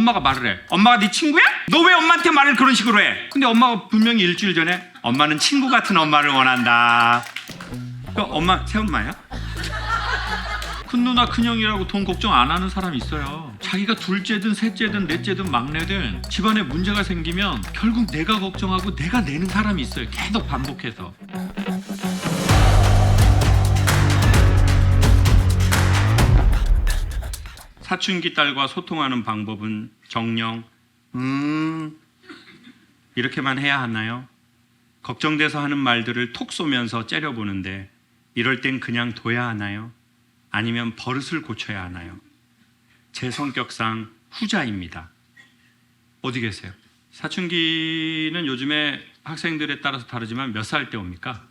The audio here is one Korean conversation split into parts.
엄마가 말을 해. 엄마가 네 친구야? 너 왜 엄마한테 말을 그런 식으로 해? 근데 엄마가 분명히 일주일 전에 엄마는 친구 같은 엄마를 원한다. 그 엄마 새엄마야? 큰 누나 큰 형이라고 돈 걱정 안 하는 사람이 있어요. 자기가 둘째든 셋째든 넷째든 막내든 집안에 문제가 생기면 결국 내가 걱정하고 내가 내는 사람이 있어요. 계속 반복해서. 사춘기 딸과 소통하는 방법은 정령 음 이렇게만 해야 하나요? 걱정돼서 하는 말들을 톡 쏘면서 째려보는데 이럴 땐 그냥 둬야 하나요? 아니면 버릇을 고쳐야 하나요? 제 성격상 후자입니다. 어디 계세요? 사춘기는 요즘에 학생들에 따라서 다르지만 몇 살 때 옵니까?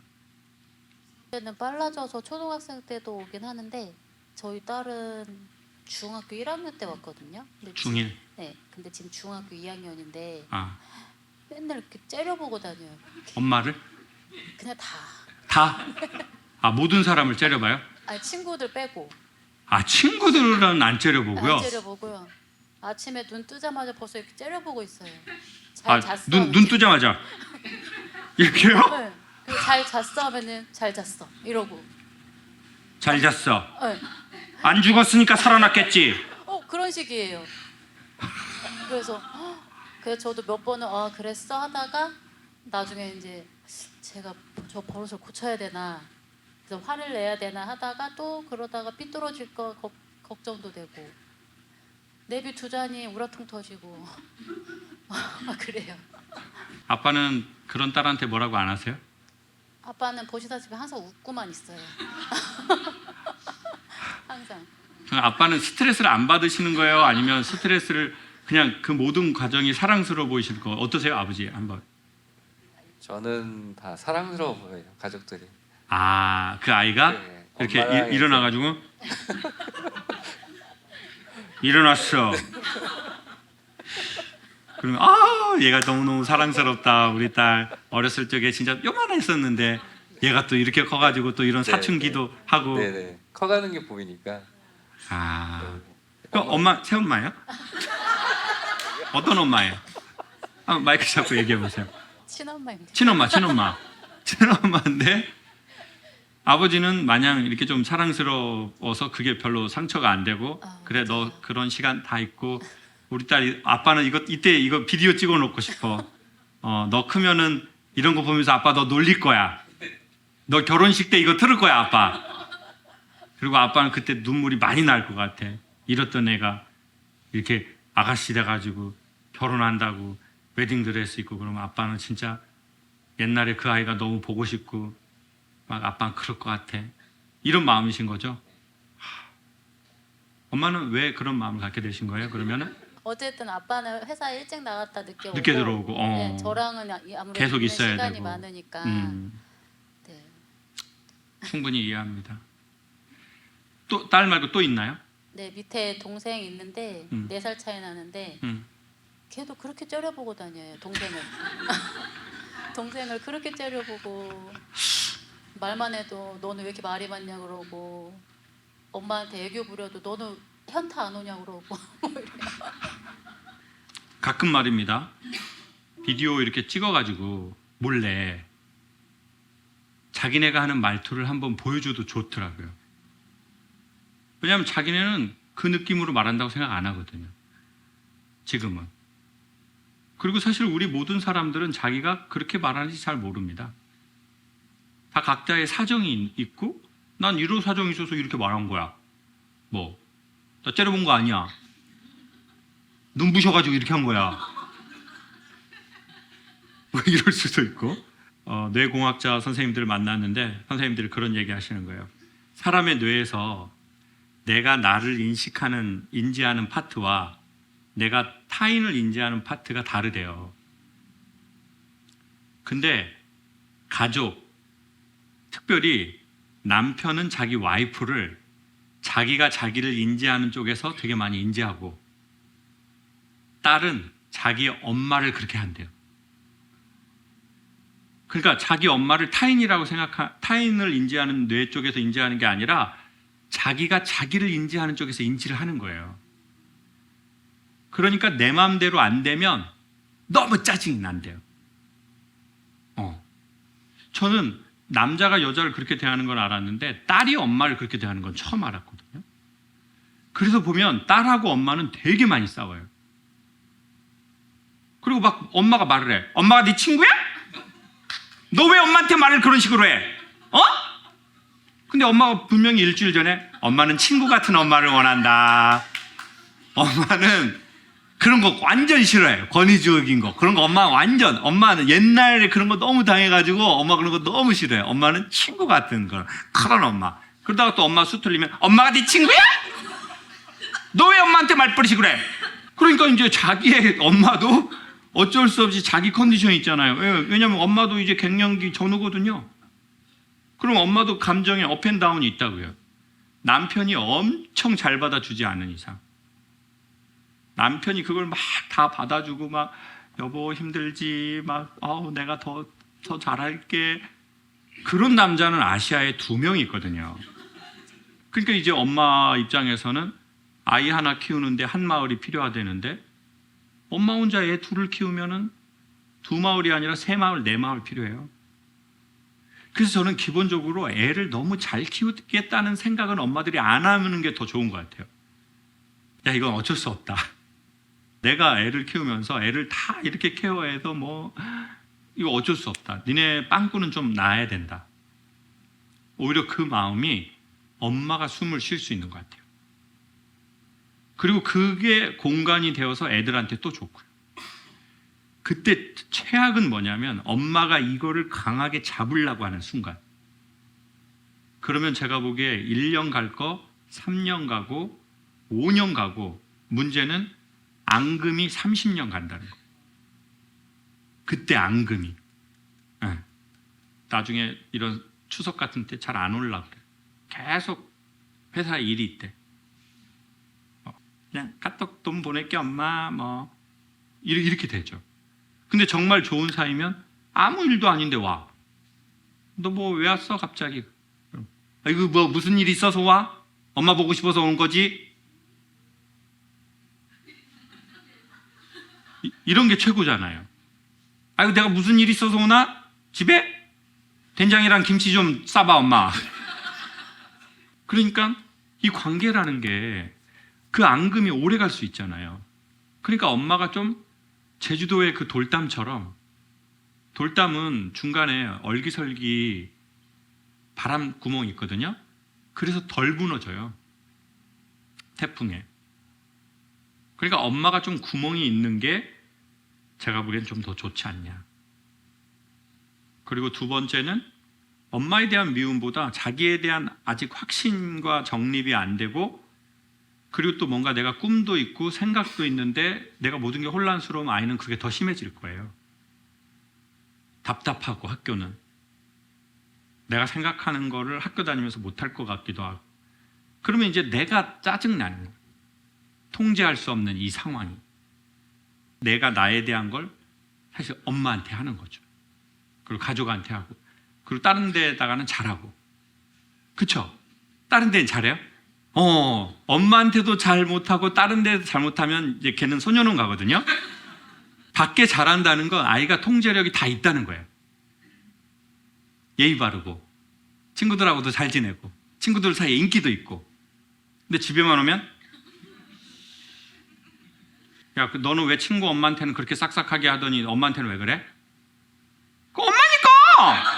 때는 빨라져서 초등학생 때도 오긴 하는데 저희 딸은 중학교 1학년 때 왔거든요. 근데 지- 중1. 네. 근데 지금 중학교 2학년인데 아, 맨날 이렇게 째려보고 다녀요. 엄마를 그냥 다. 다 아, 모든 사람을 째려봐요? 아니 친구들 빼고 아, 친구들은 안 째려보고요. 안 째려보고요. 아침에 눈 뜨자마자 벌써 이렇게 째려보고 있어요. 잘 아, 잤어. 눈, 눈 뜨자마자 이렇게요? 네. 그리고 잘 잤어 하면은 잘 잤어 이러고. 잘 잤어. 네. 안 죽었으니까 살아났겠지. 어 그런 식이에요. 그래서 헉, 그래서 저도 몇 번은 아 그랬어 하다가 나중에 이제 제가 저 버릇을 고쳐야 되나 그래서 화를 내야 되나 하다가 또 그러다가 삐뚤어질 거 걱- 걱정도 되고 내비 두 잔이 우라통 터지고 아 그래요. 아빠는 그런 딸한테 뭐라고 안 하세요? 아빠는 보시다시피 항상 웃고만 있어요. 항상. 아빠는 스트레스를 안 받으시는 거예요? 아니면 스트레스를 그냥 그 모든 과정이 사랑스러워 보이시는 거 어떠세요, 아버지? 한번. 저는 다 사랑스러워 보여요 가족들이. 아, 그 아이가 네, 이렇게 엄마랑 일, 일어나 가지고 일어났어. 그러면 아, 얘가 너무 너무 사랑스럽다. 우리 딸 어렸을 적에 진짜 요만했었는데 얘가 또 이렇게 커가지고 또 이런 네, 사춘기도 하고. 네네 커가는 게 보이니까. 아, 그 엄마 새엄마예요? 어떤 엄마예요? 아, 마이크 잡고 얘기해 보세요. 친엄마입니다. 친엄마, 친엄마, 친엄마인데 아버지는 마냥 이렇게 좀 사랑스러워서 그게 별로 상처가 안 되고 아, 그래 너 맞아요. 그런 시간 다 있고 우리 딸이 아빠는 이거 이때 이거 비디오 찍어 놓고 싶어. 어, 너 크면은 이런 거 보면서 아빠 너 놀릴 거야. 너 결혼식 때 이거 틀을 거야 아빠. 그리고 아빠는 그때 눈물이 많이 날 것 같아. 이랬던 애가 이렇게 아가씨 돼가지고 결혼한다고 웨딩드레스 입고 그러면 아빠는 진짜 옛날에 그 아이가 너무 보고 싶고 막 아빠는 그럴 것 같아. 이런 마음이신 거죠? 하. 엄마는 왜 그런 마음을 갖게 되신 거예요? 그러면은 어쨌든 아빠는 회사 일찍 나갔다 늦게 오고 늦게 들어오고, 어. 네, 저랑은 아- 아무래도 계속 있어야 시간이 되고. 많으니까 음, 네. 충분히 이해합니다. 또 딸 말고 또 있나요? 네 밑에 동생 있는데 음. 네 살 차이 나는데 음. 걔도 그렇게 째려보고 다녀요 동생을 동생을 그렇게 째려보고 말만 해도 너는 왜 이렇게 말이 많냐 그러고 엄마한테 애교 부려도 너는 현타 안 오냐 그러고 가끔 말입니다. 비디오 이렇게 찍어가지고 몰래 자기네가 하는 말투를 한번 보여줘도 좋더라고요. 왜냐하면 자기네는 그 느낌으로 말한다고 생각 안 하거든요. 지금은. 그리고 사실 우리 모든 사람들은 자기가 그렇게 말하는지 잘 모릅니다. 다 각자의 사정이 있고 난 이런 사정이 있어서 이렇게 말한 거야. 뭐, 나 째려본 거 아니야. 눈부셔가지고 이렇게 한 거야. 뭐 이럴 수도 있고. 어, 뇌공학자 선생님들을 만났는데 선생님들이 그런 얘기 하시는 거예요. 사람의 뇌에서 내가 나를 인식하는, 인지하는 파트와 내가 타인을 인지하는 파트가 다르대요. 근데 가족, 특별히 남편은 자기 와이프를 자기가 자기를 인지하는 쪽에서 되게 많이 인지하고 딸은 자기 엄마를 그렇게 한대요. 그러니까 자기 엄마를 타인이라고 생각하 타인을 인지하는 뇌 쪽에서 인지하는 게 아니라 자기가 자기를 인지하는 쪽에서 인지를 하는 거예요. 그러니까 내 마음대로 안 되면 너무 짜증이 난대요. 어. 저는 남자가 여자를 그렇게 대하는 건 알았는데 딸이 엄마를 그렇게 대하는 건 처음 알았거든요. 그래서 보면 딸하고 엄마는 되게 많이 싸워요. 그리고 막 엄마가 말을 해. 엄마가 네 친구야? 너 왜 엄마한테 말을 그런 식으로 해? 어? 근데 엄마가 분명히 일주일 전에 엄마는 친구 같은 엄마를 원한다. 엄마는 그런 거 완전 싫어해요. 권위주의인 거. 그런 거 엄마 완전 엄마는 옛날에 그런 거 너무 당해가지고 엄마 그런 거 너무 싫어해요. 엄마는 친구 같은 거. 그런 엄마. 그러다가 또 엄마 수틀리면 엄마가 네 친구야? 너 왜 엄마한테 말버릇이 그래? 그러니까 이제 자기의 엄마도 어쩔 수 없이 자기 컨디션이 있잖아요. 왜- 왜냐면 엄마도 이제 갱년기 전후거든요. 그럼 엄마도 감정에 업앤다운이 있다고요. 남편이 엄청 잘 받아주지 않은 이상. 남편이 그걸 막 다 받아주고 막 여보 힘들지 막 아우 내가 더 더 잘할게 그런 남자는 아시아에 두명 있거든요. 그러니까 이제 엄마 입장에서는 아이 하나 키우는데 한 마을이 필요하다는데 엄마 혼자 애 둘을 키우면은 두 마을이 아니라 세 마을 네 마을 필요해요. 그래서 저는 기본적으로 애를 너무 잘 키우겠다는 생각은 엄마들이 안 하는 게 더 좋은 것 같아요. 야 이건 어쩔 수 없다. 내가 애를 키우면서 애를 다 이렇게 케어해서 뭐 이거 어쩔 수 없다. 니네 빵꾸는 좀 나야 된다. 오히려 그 마음이 엄마가 숨을 쉴 수 있는 것 같아요. 그리고 그게 공간이 되어서 애들한테 또 좋고요. 그때 최악은 뭐냐면 엄마가 이거를 강하게 잡으려고 하는 순간. 그러면 제가 보기에 1년 갈 거 3년 가고 5년 가고 문제는 앙금이 30년 간다는 거. 그때 앙금이. 예. 나중에 이런 추석 같은 때 잘 안 올라 그래. 계속 회사 일이 있대. 어, 그냥 카톡 돈 보낼게 엄마 뭐 이렇게, 되죠. 근데 정말 좋은 사이면 아무 일도 아닌데 와. 너 뭐 왜 왔어 갑자기? 아, 이거 뭐 무슨 일 있어서 와? 엄마 보고 싶어서 온 거지? 이- 이런 게 최고잖아요. 아이고 내가 무슨 일 있어서 오나? 집에? 된장이랑 김치 좀 싸봐 엄마. 그러니까 이 관계라는 게 그 앙금이 오래 갈 수 있잖아요. 그러니까 엄마가 좀 제주도의 그 돌담처럼 돌담은 중간에 얼기설기 바람 구멍이 있거든요. 그래서 덜 무너져요. 태풍에. 그러니까 엄마가 좀 구멍이 있는 게 제가 보기엔 좀 더 좋지 않냐. 그리고 두 번째는 엄마에 대한 미움보다 자기에 대한 아직 확신과 정립이 안 되고 그리고 또 뭔가 내가 꿈도 있고 생각도 있는데 내가 모든 게 혼란스러우면 아이는 그게 더 심해질 거예요. 답답하고 학교는 내가 생각하는 거를 학교 다니면서 못할 것 같기도 하고 그러면 이제 내가 짜증나는 거예요. 통제할 수 없는 이 상황이 내가 나에 대한 걸 사실 엄마한테 하는 거죠. 그리고 가족한테 하고 그리고 다른 데다가는 잘하고 그쵸? 다른 데는 잘해요? 어 엄마한테도 잘 못하고 다른 데도 잘못하면 이제 걔는 소년원 가거든요. 밖에 잘한다는 건 아이가 통제력이 다 있다는 거예요. 예의 바르고 친구들하고도 잘 지내고 친구들 사이에 인기도 있고 근데 집에만 오면 야, 그 너는 왜 친구 엄마한테는 그렇게 싹싹하게 하더니 엄마한테는 왜 그래? 그 엄마니까.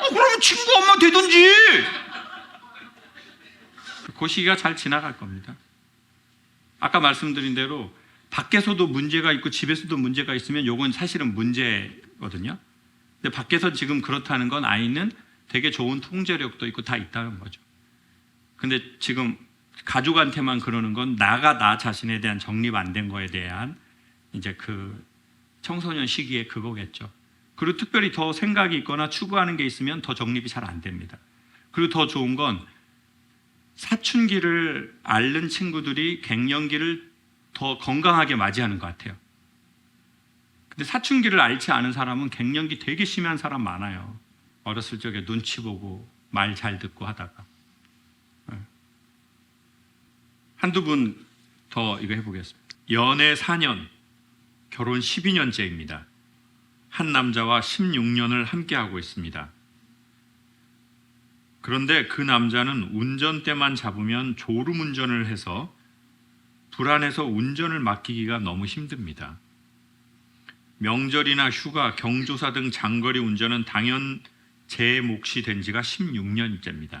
어, 그러면 친구 엄마 되든지. 그 시기가 잘 지나갈 겁니다. 아까 말씀드린 대로 밖에서도 문제가 있고 집에서도 문제가 있으면 요건 사실은 문제거든요. 근데 밖에서 지금 그렇다는 건 아이는 되게 좋은 통제력도 있고 다 있다는 거죠. 근데 지금 가족한테만 그러는 건 나가 나 자신에 대한 정립 안 된 거에 대한 이제 그 청소년 시기에 그거겠죠. 그리고 특별히 더 생각이 있거나 추구하는 게 있으면 더 정립이 잘 안 됩니다. 그리고 더 좋은 건 사춘기를 앓는 친구들이 갱년기를 더 건강하게 맞이하는 것 같아요. 근데 사춘기를 앓지 않은 사람은 갱년기 되게 심한 사람 많아요. 어렸을 적에 눈치 보고 말 잘 듣고 하다가. 한두 분 더 이거 해보겠습니다. 연애 4년, 결혼 12년째입니다. 한 남자와 16년을 함께하고 있습니다. 그런데 그 남자는 운전대만 잡으면 졸음 운전을 해서 불안해서 운전을 맡기기가 너무 힘듭니다. 명절이나 휴가, 경조사 등 장거리 운전은 당연 제 몫이 된 지가 16년째입니다.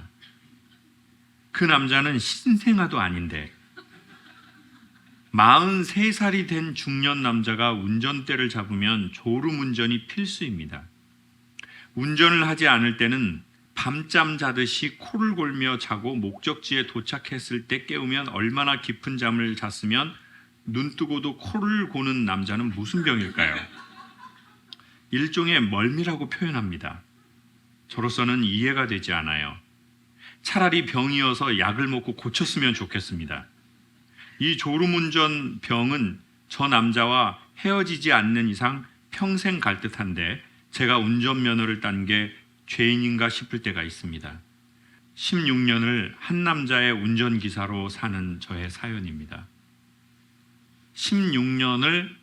그 남자는 신생아도 아닌데 43살이 된 중년 남자가 운전대를 잡으면 졸음 운전이 필수입니다. 운전을 하지 않을 때는 밤잠 자듯이 코를 골며 자고 목적지에 도착했을 때 깨우면 얼마나 깊은 잠을 잤으면 눈 뜨고도 코를 고는 남자는 무슨 병일까요? 일종의 멀미라고 표현합니다. 저로서는 이해가 되지 않아요. 차라리 병이어서 약을 먹고 고쳤으면 좋겠습니다. 이 졸음운전 병은 저 남자와 헤어지지 않는 이상 평생 갈 듯한데 제가 운전면허를 딴 게 죄인인가 싶을 때가 있습니다. 16년을 한 남자의 운전기사로 사는 저의 사연입니다. 16년을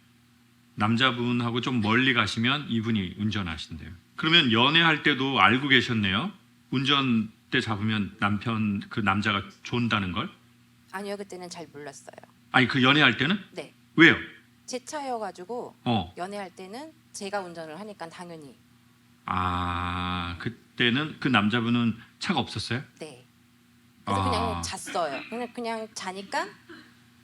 남자분하고 좀 멀리 가시면 이분이 운전하신대요. 그러면 연애할 때도 알고 계셨네요. 운전대 잡으면 남편 그 남자가 존다는 걸? 아니요 그때는 잘 몰랐어요. 아니 그 연애할 때는 네, 왜요? 제 차여가지고 어, 연애할 때는 제가 운전을 하니까 당연히 아 그때는 그 남자분은 차가 없었어요? 네. 그래서 아. 그냥 잤어요. 그냥 그냥 자니까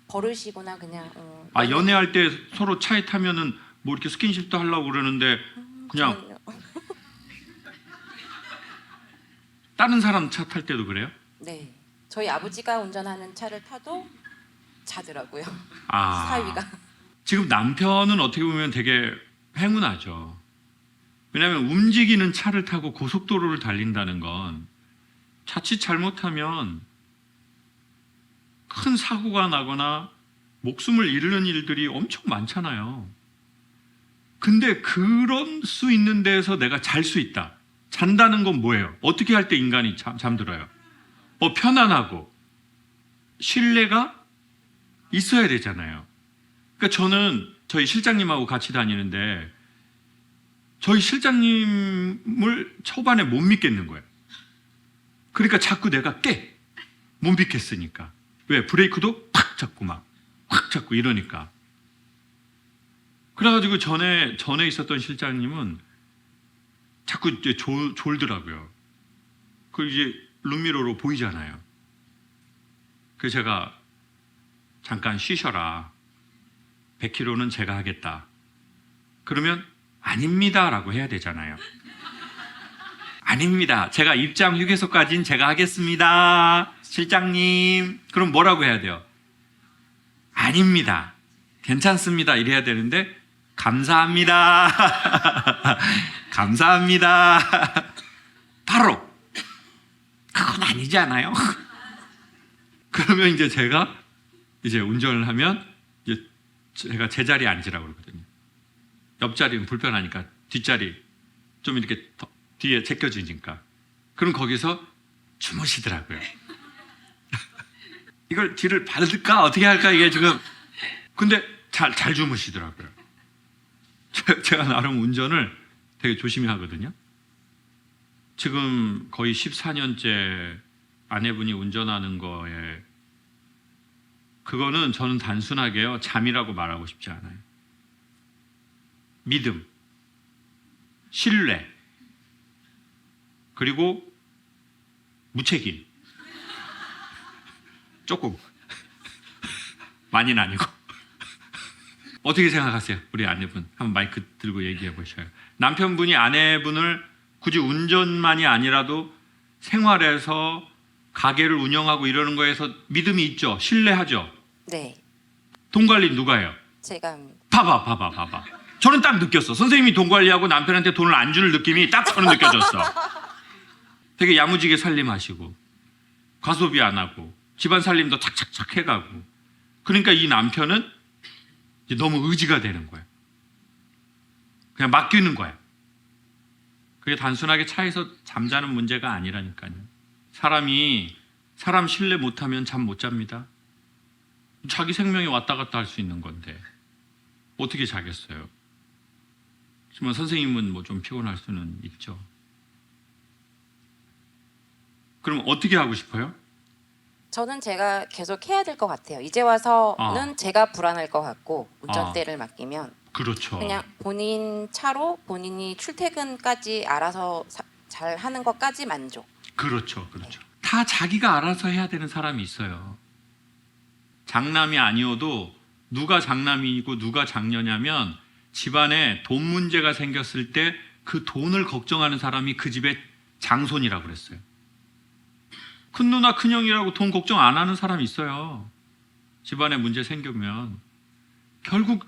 버릇이거나 그냥 음, 아 연애할 때 서로 차에 타면은 뭐 이렇게 스킨십도 하려고 그러는데 그냥 저는요. 다른 사람 차 탈 때도 그래요? 네. 저희 아버지가 운전하는 차를 타도 자더라고요. 아 사위가 지금 남편은 어떻게 보면 되게 행운하죠. 왜냐하면 움직이는 차를 타고 고속도로를 달린다는 건 자칫 잘못하면 큰 사고가 나거나 목숨을 잃는 일들이 엄청 많잖아요. 근데 그런 수 있는 데에서 내가 잘 수 있다. 잔다는 건 뭐예요? 어떻게 할 때 인간이 잠, 잠들어요? 어, 편안하고 신뢰가 있어야 되잖아요. 그러니까 저는 저희 실장님하고 같이 다니는데 저희 실장님을 초반에 못 믿겠는 거예요. 그러니까 자꾸 내가 깨. 못 믿겠으니까. 왜? 브레이크도 팍 잡고 막 확 잡고 이러니까. 그래가지고 전에 전에 있었던 실장님은 자꾸 이제 졸, 졸더라고요. 그 이제 룸미러로 보이잖아요. 그래서 제가 잠깐 쉬셔라. 100km는 제가 하겠다. 그러면 아닙니다라고 해야 되잖아요. 아닙니다. 제가 입장 휴게소까지는 제가 하겠습니다. 실장님. 그럼 뭐라고 해야 돼요? 아닙니다. 괜찮습니다. 이래야 되는데 감사합니다. 감사합니다. 바로 그건 아니잖아요. 그러면 이제 제가 이제 운전을 하면 이제 제가 제 자리에 앉으라고 그러거든요. 옆자리는 불편하니까 뒷자리 좀 이렇게 더 뒤에 제껴주니까. 그럼 거기서 주무시더라고요. 이걸 뒤를 받을까 어떻게 할까 이게 지금 근데 잘 잘 주무시더라고요. 제- 제가 나름 운전을 되게 조심히 하거든요. 지금 거의 14년째 아내분이 운전하는 거에 그거는 저는 단순하게요 잠이라고 말하고 싶지 않아요. 믿음, 신뢰, 그리고 무책임. 조금 많이는 아니고 어떻게 생각하세요, 우리 아내분? 한번 마이크 들고 얘기해 보셔요. 남편분이 아내분을 굳이 운전만이 아니라도 생활에서 가게를 운영하고 이러는 거에서 믿음이 있죠, 신뢰하죠. 네. 돈 관리 누가 해요? 제가. 봐봐, 봐봐, 봐봐. 저는 딱 느꼈어. 선생님이 돈 관리하고 남편한테 돈을 안 주는 느낌이 딱 저는 느껴졌어. 되게 야무지게 살림하시고 과소비 안 하고 집안 살림도 착착착 해가고. 그러니까 이 남편은 너무 의지가 되는 거야. 그냥 맡기는 거야. 그게 단순하게 차에서 잠자는 문제가 아니라니까요. 사람이 사람 신뢰 못하면 잠 못 잡니다. 자기 생명이 왔다 갔다 할 수 있는 건데 어떻게 자겠어요? 하지만 선생님은 뭐 좀 피곤할 수는 있죠. 그럼 어떻게 하고 싶어요? 저는 제가 계속 해야 될 것 같아요. 이제 와서는 아. 제가 불안할 것 같고 아. 운전대를 맡기면 그렇죠. 그냥 본인 차로 본인이 출퇴근까지 알아서 사- 잘 하는 것까지 만족. 그렇죠, 그렇죠. 다 자기가 알아서 해야 되는 사람이 있어요. 장남이 아니어도 누가 장남이고 누가 장녀냐면 집안에 돈 문제가 생겼을 때 그 돈을 걱정하는 사람이 그 집의 장손이라고 그랬어요. 큰 누나 큰 형이라고 돈 걱정 안 하는 사람이 있어요. 집안에 문제 생기면 결국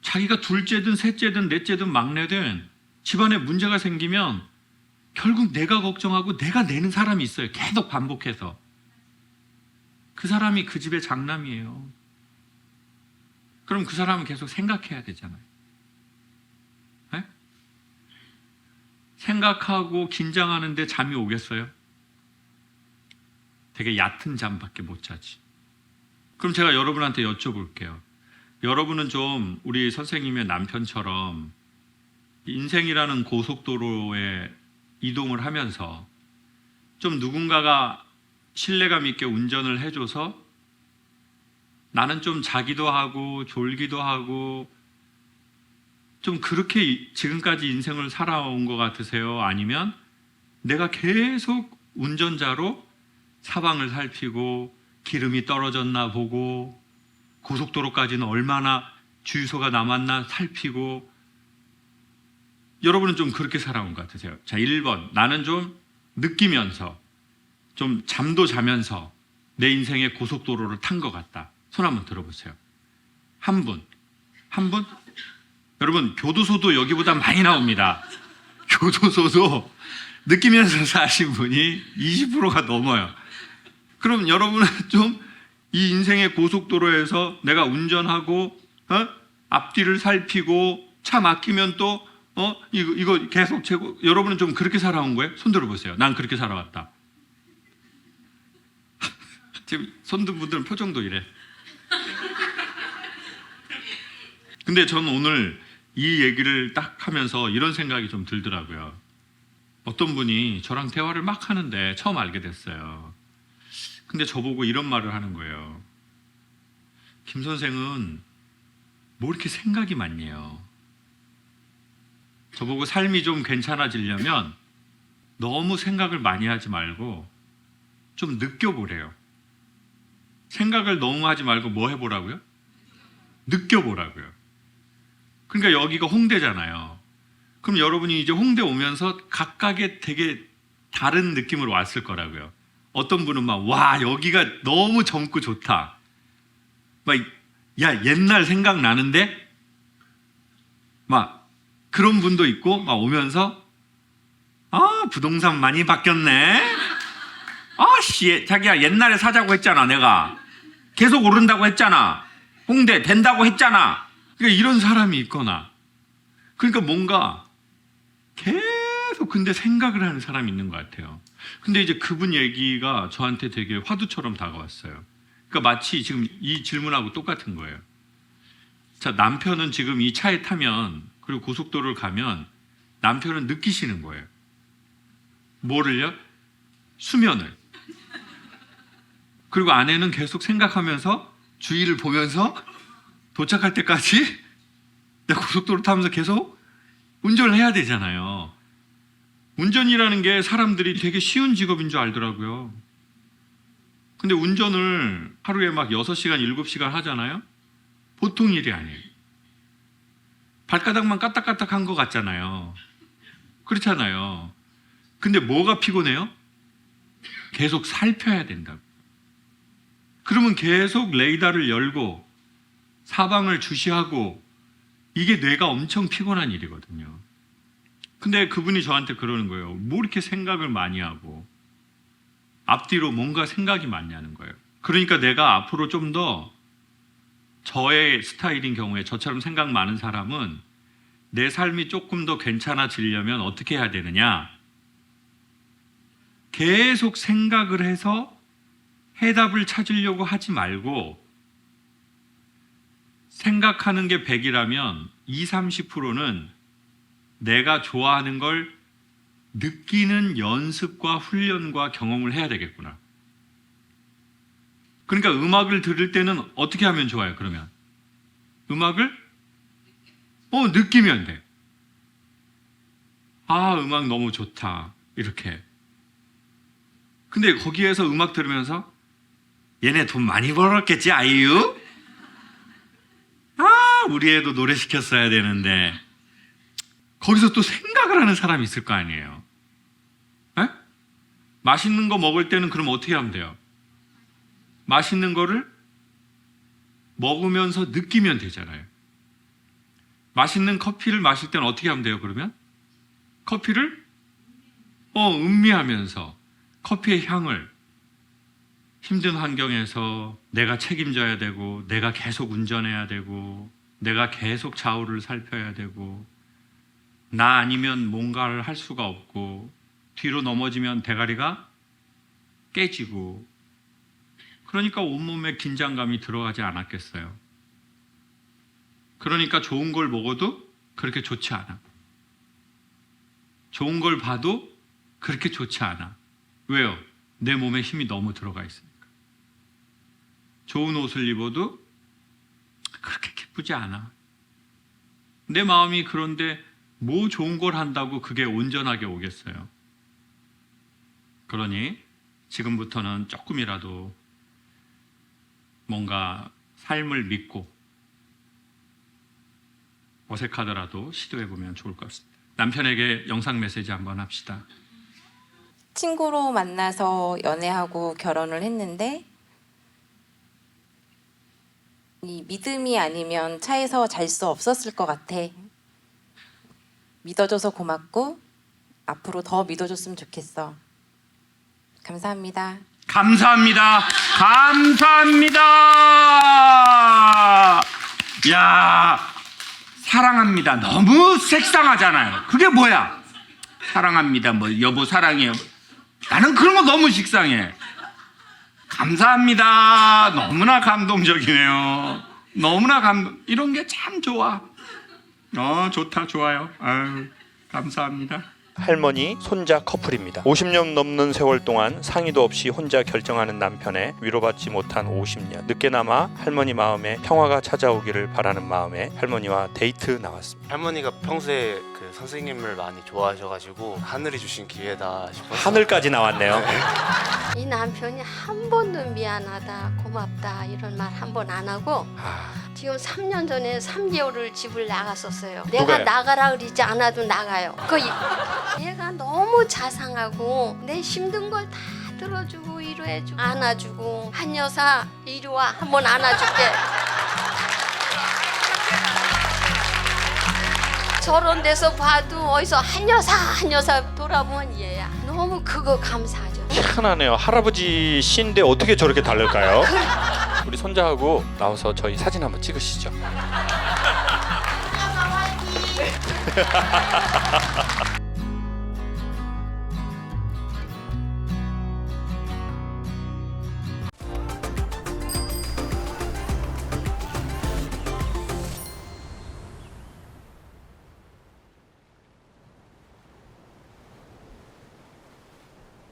자기가 둘째든 셋째든 넷째든 막내든 집안에 문제가 생기면 결국 내가 걱정하고 내가 내는 사람이 있어요. 계속 반복해서. 그 사람이 그 집의 장남이에요. 그럼 그 사람은 계속 생각해야 되잖아요. 생각하고 긴장하는데 잠이 오겠어요? 되게 얕은 잠밖에 못 자지. 그럼 제가 여러분한테 여쭤볼게요. 여러분은 좀 우리 선생님의 남편처럼 인생이라는 고속도로에 이동을 하면서 좀 누군가가 신뢰감 있게 운전을 해줘서 나는 좀 자기도 하고 졸기도 하고 좀 그렇게 이- 지금까지 인생을 살아온 것 같으세요? 아니면 내가 계속 운전자로 사방을 살피고 기름이 떨어졌나 보고 고속도로까지는 얼마나 주유소가 남았나 살피고 여러분은 좀 그렇게 살아온 것 같으세요. 자, 1번. 나는 좀 느끼면서 좀 잠도 자면서 내 인생의 고속도로를 탄 것 같다. 손 한번 들어보세요. 한 분. 한 분? 여러분, 교도소도 여기보다 많이 나옵니다. 교도소도 느끼면서 사신 분이 20%가 넘어요. 그럼 여러분은 좀 이 인생의 고속도로에서 내가 운전하고 어? 앞뒤를 살피고 차 막히면 또 어? 이거 이거 계속 재고 여러분은 좀 그렇게 살아온 거예요? 손 들어 보세요. 난 그렇게 살아왔다. 지금 손든 분들은 표정도 이래. 근데 저는 오늘 이 얘기를 딱 하면서 이런 생각이 좀 들더라고요. 어떤 분이 저랑 대화를 막 하는데 처음 알게 됐어요. 근데 저보고 이런 말을 하는 거예요. 김 선생은 뭐 이렇게 생각이 많냐요. 저보고 삶이 좀 괜찮아지려면 너무 생각을 많이 하지 말고 좀 느껴보래요. 생각을 너무 하지 말고 뭐 해보라고요? 느껴보라고요. 그러니까 여기가 홍대잖아요. 그럼 여러분이 이제 홍대 오면서 각각의 되게 다른 느낌으로 왔을 거라고요. 어떤 분은 막, 와, 여기가 너무 젊고 좋다. 막, 야, 옛날 생각나는데? 막, 그런 분도 있고, 막 오면서, 아, 부동산 많이 바뀌었네? 아, 씨, 자기야, 옛날에 사자고 했잖아, 내가. 계속 오른다고 했잖아. 홍대 된다고 했잖아. 그러니까 이런 사람이 있거나. 그러니까 뭔가 계속 근데 생각을 하는 사람이 있는 것 같아요. 근데 이제 그분 얘기가 저한테 되게 화두처럼 다가왔어요. 그러니까 마치 지금 이 질문하고 똑같은 거예요. 자, 남편은 지금 이 차에 타면 그리고 고속도로를 가면 남편은 느끼시는 거예요. 뭐를요? 수면을. 그리고 아내는 계속 생각하면서 주위를 보면서 도착할 때까지 내가 고속도로 타면서 계속 운전을 해야 되잖아요. 운전이라는 게 사람들이 되게 쉬운 직업인 줄 알더라고요. 근데 운전을 하루에 막 6시간, 7시간 하잖아요. 보통 일이 아니에요. 발가락만 까딱까딱 한 것 같잖아요. 그렇잖아요. 근데 뭐가 피곤해요? 계속 살펴야 된다고. 그러면 계속 레이더를 열고 사방을 주시하고 이게 뇌가 엄청 피곤한 일이거든요. 근데 그분이 저한테 그러는 거예요. 뭐 이렇게 생각을 많이 하고 앞뒤로 뭔가 생각이 많냐는 거예요. 그러니까 내가 앞으로 좀 더 저의 스타일인 경우에 저처럼 생각 많은 사람은 내 삶이 조금 더 괜찮아지려면 어떻게 해야 되느냐? 계속 생각을 해서 해답을 찾으려고 하지 말고 생각하는 게 100이라면 2, 30%는 내가 좋아하는 걸 느끼는 연습과 훈련과 경험을 해야 되겠구나. 그러니까 음악을 들을 때는 어떻게 하면 좋아요, 그러면? 음악을? 어, 느끼면 돼. 아, 음악 너무 좋다. 이렇게. 근데 거기에서 음악 들으면서 얘네 돈 많이 벌었겠지, 아이유? 아, 우리 애도 노래 시켰어야 되는데. 거기서 또 생각을 하는 사람이 있을 거 아니에요. 에? 맛있는 거 먹을 때는 그럼 어떻게 하면 돼요? 맛있는 거를 먹으면서 느끼면 되잖아요. 맛있는 커피를 마실 때는 어떻게 하면 돼요, 그러면? 커피를 어, 음미하면서 커피의 향을 힘든 환경에서 내가 책임져야 되고 내가 계속 운전해야 되고 내가 계속 좌우를 살펴야 되고 나 아니면 뭔가를 할 수가 없고 뒤로 넘어지면 대가리가 깨지고 그러니까 온몸에 긴장감이 들어가지 않았겠어요. 그러니까 좋은 걸 먹어도 그렇게 좋지 않아. 좋은 걸 봐도 그렇게 좋지 않아. 왜요? 내 몸에 힘이 너무 들어가 있으니까. 좋은 옷을 입어도 그렇게 기쁘지 않아. 내 마음이 그런데 뭐 좋은 걸 한다고 그게 온전하게 오겠어요. 그러니 지금부터는 조금이라도 뭔가 삶을 믿고 어색하더라도 시도해 보면 좋을 것 같습니다. 남편에게 영상 메시지 한번 합시다. 친구로 만나서 연애하고 결혼을 했는데 이 믿음이 아니면 차에서 잘 수 없었을 것 같아. 믿어줘서 고맙고 앞으로 더 믿어줬으면 좋겠어. 감사합니다. 감사합니다. 감사합니다. 야, 사랑합니다. 너무 색상하잖아요. 그게 뭐야? 사랑합니다. 뭐 여보 사랑해요. 나는 그런 거 너무 식상해. 감사합니다. 너무나 감동적이네요. 너무나 감동. 이런 게 참 좋아. 어, 좋다, 좋아요. 아유, 감사합니다. 할머니, 손자 커플입니다. 50년 넘는 세월 동안 상의도 없이 혼자 결정하는 남편에 위로받지 못한 50년. 늦게나마 할머니 마음에 평화가 찾아오기를 바라는 마음에 할머니와 데이트 나왔습니다. 할머니가 평소에 그 선생님을 많이 좋아하셔가지고 하늘이 주신 기회다 싶어서 하늘까지 나왔네요. 이 남편이 한 번도 미안하다, 고맙다 이런 말 한 번 안 하고 지금 3년 전에 3개월을 집을 나갔었어요. 내가 누가요? 나가라 그러지 않아도 나가요. 그 이- 얘가 너무 자상하고 내 힘든 걸 다 들어주고 위로해주고 안아주고 한 여사 이리 와 한번 안아줄게. 저런 데서 봐도 어디서 한 여사 한 여사 돌아보면 얘야. 너무 그거 감사하죠. 희한하네요. 할아버지 씨인데 어떻게 저렇게 다를까요? 우리 손자하고 나와서 저희 사진 한번 찍으시죠.